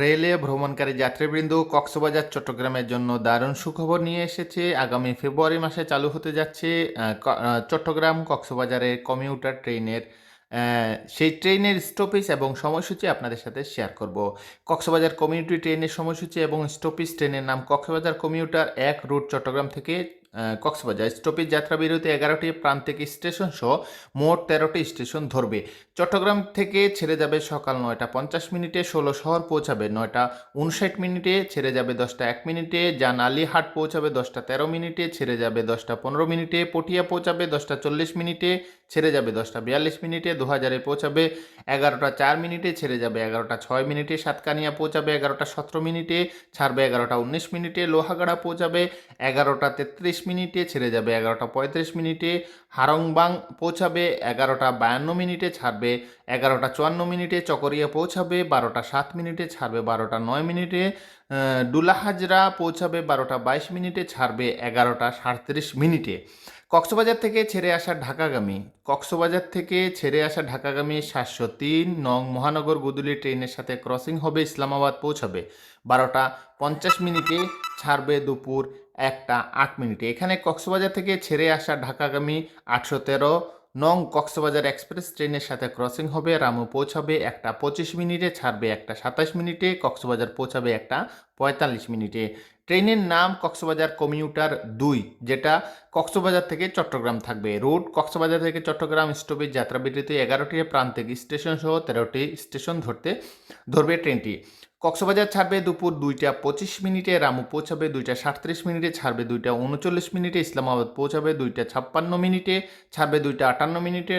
রেলে ভ্রমণকারী যাত্রীবৃন্দ কক্সবাজার, চট্টগ্রামের জন্য দারুণ সুখবর নিয়ে এসেছে। আগামী ফেব্রুয়ারি মাসে চালু হতে যাচ্ছে চট্টগ্রাম কক্সবাজারের কমিউটার ট্রেনের সেই ট্রেনের স্টপেজ এবং সময়সূচি আপনাদের সাথে শেয়ার করব। কক্সবাজার কমিউনিটি ট্রেনের সময়সূচি এবং স্টপেজ ট্রেনের নাম কক্সবাজার কমিউটার এক রুট চট্টগ্রাম থেকে কক্সবাজার স্টপেজ যাত্রা বিরতি এগারোটি প্রান্তিক স্টেশন সহ মোট তেরোটি স্টেশন ধরবে। চট্টগ্রাম থেকে ছেড়ে যাবে সকাল নয়টা পঞ্চাশ মিনিটে, ষোলো শহর পৌঁছাবে নয়টা উনষাট মিনিটে, ছেড়ে যাবে দশটা এক মিনিটে, জান আলিহাট পৌঁছাবে দশটা তেরো মিনিটে, ছেড়ে যাবে দশটা পনেরো মিনিটে, পটিয়া পৌঁছাবে দশটা চল্লিশ মিনিটে, ছেড়ে যাবে দশটা বিয়াল্লিশ মিনিটে দু হাজারে পৌঁছাবে এগারোটা চার মিনিটে, ছেড়ে যাবে এগারোটা ছয় মিনিটে, সাতকানিয়া পৌঁছাবে এগারোটা সতেরো মিনিটে, ছাড়বে এগারোটা উনিশ মিনিটে, লোহাগাড়া পৌঁছাবে এগারোটা তেত্রিশ মিনিটে ছেড়ে যাবে এগারোটা পঁয়ত্রিশ মিনিটে, হারংবাং পৌঁছাবে এগারোটা বায়ান্ন মিনিটে ছাড়বে এগারোটা চুয়ান্ন মিনিটে, চকরিয়া পৌঁছাবে বারোটা সাত মিনিটে ছাড়বে বারোটা নয় মিনিটে ডুলাহাজরা পৌঁছাবে বারোটা বাইশ মিনিটে ছাড়বে এগারোটা সাঁত্রিশ মিনিটে। কক্সবাজার থেকে ছেড়ে আসা ঢাকাগামী, কক্সবাজার থেকে ছেড়ে আসা ঢাকাগামী সাতশো তিন, নং মহানগর গুদুলি ট্রেনের সাথে ক্রসিং হবে, ইসলামাবাদ পৌঁছাবে। বারোটা পঞ্চাশ মিনিটে ছাড়বে দুপুর একটা আট মিনিটে। এখানে কক্সবাজার থেকে ছেড়ে আসা ঢাকাগামী আটশো তেরো নং কক্সবাজার এক্সপ্রেস ট্রেনের সাথে ক্রসিং হবে, রামু পৌঁছাবে একটা পঁচিশ মিনিটে, ছাড়বে একটা সাতাশ মিনিটে, কক্সবাজার পৌঁছাবে একটা পঁয়তাল্লিশ মিনিটে। ট্রেনের নাম কক্সবাজার কমিউটার দুই, যেটা কক্সবাজার থেকে চট্টগ্রাম থাকবে। রুট কক্সবাজার থেকে চট্টগ্রাম স্টপেজ যাত্রা বিরতি এগারোটি প্রান্তিক স্টেশন সহ তেরোটি স্টেশন ধরতে ধরবে ট্রেনটি। কক্সবাজার ছাড়বে দুপুর দুইটা পঁচিশ মিনিটে, রামু পৌঁছাবে দুইটা সাতত্রিশ মিনিটে, ছাড়বে দুইটা উনচল্লিশ মিনিটে, ইসলামাবাদ পৌঁছাবে দুইটা ছাপ্পান্ন মিনিটে, ছাড়বে দুইটা আটান্ন মিনিটে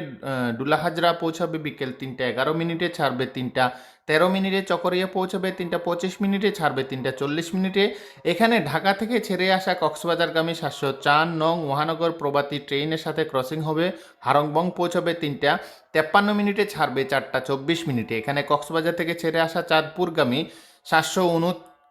ডুলাহাজরা পৌঁছাবে বিকেল তিনটা এগারো মিনিটে, ছাড়বে তিনটা তেরো মিনিটে চকরিয়া পৌঁছবে, তিনটা পঁচিশ মিনিটে ছাড়বে, তিনটা চল্লিশ মিনিটে। এখানে ঢাকা থেকে ছেড়ে আসা কক্সবাজারগামী সাতশো চার নং মহানগর প্রবাতী ট্রেনের সাথে ক্রসিং হবে। হারংবং পৌঁছবে তিনটা, তেপ্পান্ন মিনিটে ছাড়বে চারটা চব্বিশ মিনিটে। এখানে কক্সবাজার থেকে ছেড়ে আসা চাঁদপুরগামী সাতশো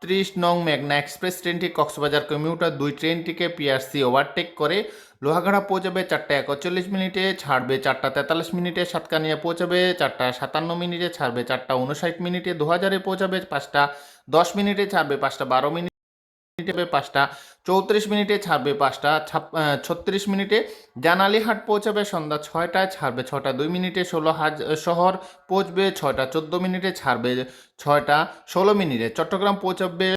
উনত্রিশ নং মেঘনা এক্সপ্রেস ট্রেনটি কক্সবাজার কমিউটার দুই ট্রেনটিকে পিআরসি ওভারটেক করে লোহাগাড়া পৌঁছাবে চারটা একচল্লিশ মিনিটে, ছাড়বে চারটা তেতাল্লিশ মিনিটে, সাতকানিয়া পৌঁছাবে চারটা সাতান্ন মিনিটে, ছাড়বে চারটা উনষাট মিনিটে দু হাজারে পৌঁছাবে পাঁচটা দশ মিনিটে, ছাড়বে পাঁচটা বারো মিনিট। মিনিটে পাঁচটা, চৌত্রিশ মিনিটে ছাড়বে পাঁচটা ছত্রিশ মিনিটে জানালিহাট পৌঁছাবে সন্ধ্যা ছয়টায়, ছাড়বে ছটা দুই মিনিটে ষোলো হাজ, শহর পৌঁছবে ছয়টা চোদ্দ মিনিটে, ছাড়বে ছয়টা ষোলো মিনিটে। চট্টগ্রাম পৌঁছাবে